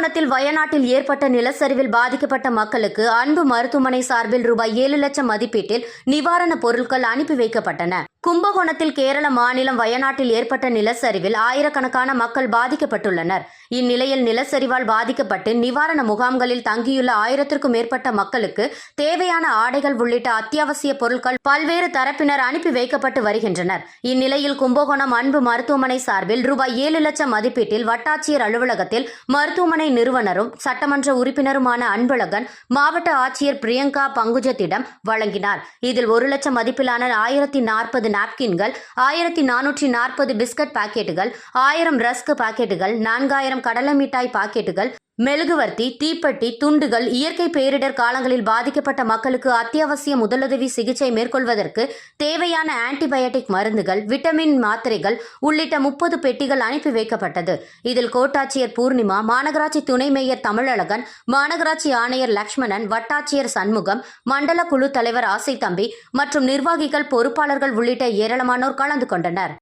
கும்பகோணத்தில் வயநாட்டில் ஏற்பட்ட நிலச்சரிவில் பாதிக்கப்பட்ட மக்களுக்கு அன்பு மருத்துவமனை சார்பில் ரூபாய் ஏழு லட்சம் மதிப்பீட்டில் நிவாரணப் பொருட்கள் அனுப்பி வைக்கப்பட்டன. கும்பகோணத்தில் கேரள மாநிலம் வயநாட்டில் ஏற்பட்ட நிலச்சரிவில் ஆயிரக்கணக்கான மக்கள் பாதிக்கப்பட்டுள்ளனர். இந்நிலையில் நிலச்சரிவால் பாதிக்கப்பட்டு நிவாரண முகாம்களில் தங்கியுள்ள ஆயிரத்திற்கும் மேற்பட்ட மக்களுக்கு தேவையான ஆடைகள் உள்ளிட்ட அத்தியாவசிய பொருட்கள் பல்வேறு தரப்பினர் அனுப்பி வைக்கப்பட்டு வருகின்றனர். இந்நிலையில் கும்பகோணம் அன்பு மருத்துவமனை சார்பில் ரூபாய் ஏழு லட்சம் மதிப்பீட்டில் வட்டாட்சியர் அலுவலகத்தில் மருத்துவமனை நிறுவனரும் சட்டமன்ற உறுப்பினருமான அன்பழகன் மாவட்ட ஆட்சியர் பிரியங்கா பங்குஜத்திடம் வழங்கினார். இதில் ஒரு லட்சம் மதிப்பிலான ஆயிரத்தி நாற்பது நாப்கின்கள் ஆயிரத்தி நானூற்றி நாற்பது பிஸ்கட் பாக்கெட்டுகள் ஆயிரம் ரஸ்க் பாக்கெட்டுகள் நான்காயிரம் கடலை மிட்டாய் பாக்கெட்டுகள் மெழுகுவர்த்தி தீப்பெட்டி துண்டுகள் இயற்கை பேரிடர் காலங்களில் பாதிக்கப்பட்ட மக்களுக்கு அத்தியாவசிய முதலுதவி சிகிச்சை மேற்கொள்வதற்கு தேவையான ஆன்டிபயோட்டிக் மருந்துகள் விட்டமின் மாத்திரைகள் உள்ளிட்ட முப்பது பெட்டிகள் அனுப்பி வைக்கப்பட்டது. இதில் கோட்டாட்சியர் பூர்ணிமா மாநகராட்சி துணை மேயர் தமிழழகன் மாநகராட்சி ஆணையர் லக்ஷ்மணன் வட்டாட்சியர் சண்முகம் மண்டல குழு தலைவர் ஆசை தம்பி மற்றும் நிர்வாகிகள் பொறுப்பாளர்கள் உள்ளிட்ட ஏராளமானோர் கலந்து கொண்டனர்.